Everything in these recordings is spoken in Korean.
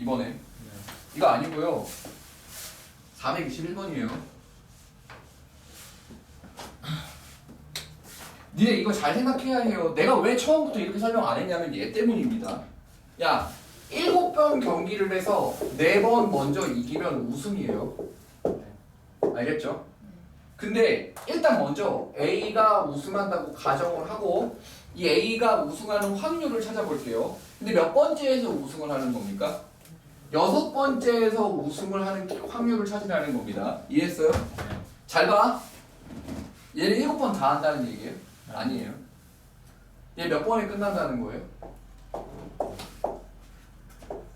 이번에 네. 이거 아니고요 421번이에요 니네 이거 잘 생각해야 해요 내가 왜 처음부터 이렇게 설명 안 했냐면 얘 때문입니다 야 일곱 번 경기를 해서 네번 먼저 이기면 우승이에요 알겠죠? 근데 일단 먼저 A가 우승한다고 가정을 하고 이 A가 우승하는 확률을 찾아볼게요. 근데 몇 번째에서 우승을 하는 겁니까? 여섯 번째에서 우승을 하는 확률을 찾으라는 겁니다. 이해했어요? 네. 잘 봐. 얘를 일곱 번 다 한다는 얘기예요? 아니에요. 얘 몇 번에 끝난다는 거예요?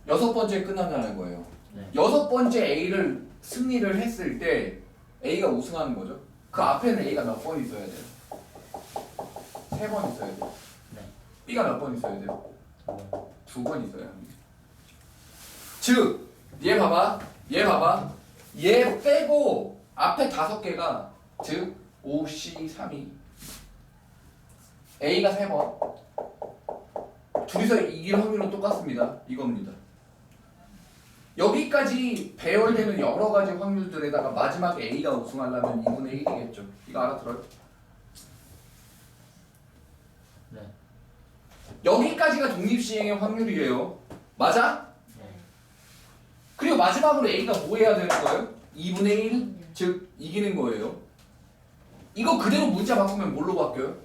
여섯 번째에 끝난다는 거예요. 네. 여섯 번째 A를 승리를 했을 때 A가 우승하는 거죠. 그 앞에는 A가 몇 번 있어야 돼요? 세 번 있어야 돼요. 네. B가 몇 번 있어야 돼요? 어, 두번 있어야 합니다. 즉, 얘 봐봐. 얘 봐봐. 얘 빼고 앞에 다섯 개가 즉 5, C, 3이 A가 세 번. 둘이서 이길 확률은 똑같습니다. 이겁니다. 여기까지 배열되는 여러 가지 확률들에다가 마지막에 A가 우승하려면 2분의 1이겠죠. 이거 알아들어요? 네. 여기까지가 독립시행의 확률이에요. 맞아? 네. 그리고 마지막으로 A가 뭐 해야 되는 거예요? 2분의 1, 즉 이기는 거예요. 이거 그대로 문자 바꾸면 뭘로 바뀌어요?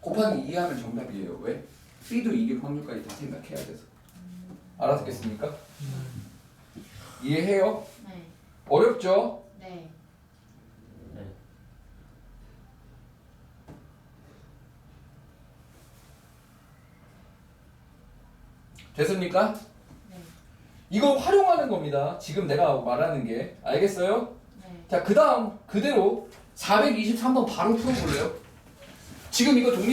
곱하기 2 하면 정답이에요. 왜? B도 이길 확률까지 다 생각해야 돼서. 알아듣겠습니까? 이해해요? 네. 어렵죠? 네. 네. 됐습니까? 네. 이걸 활용하는 겁니다. 지금 내가 말하는 게. 알겠어요? 네. 자, 그 다음 그대로 423번 바로 풀어 볼래요? 지금 이거 독립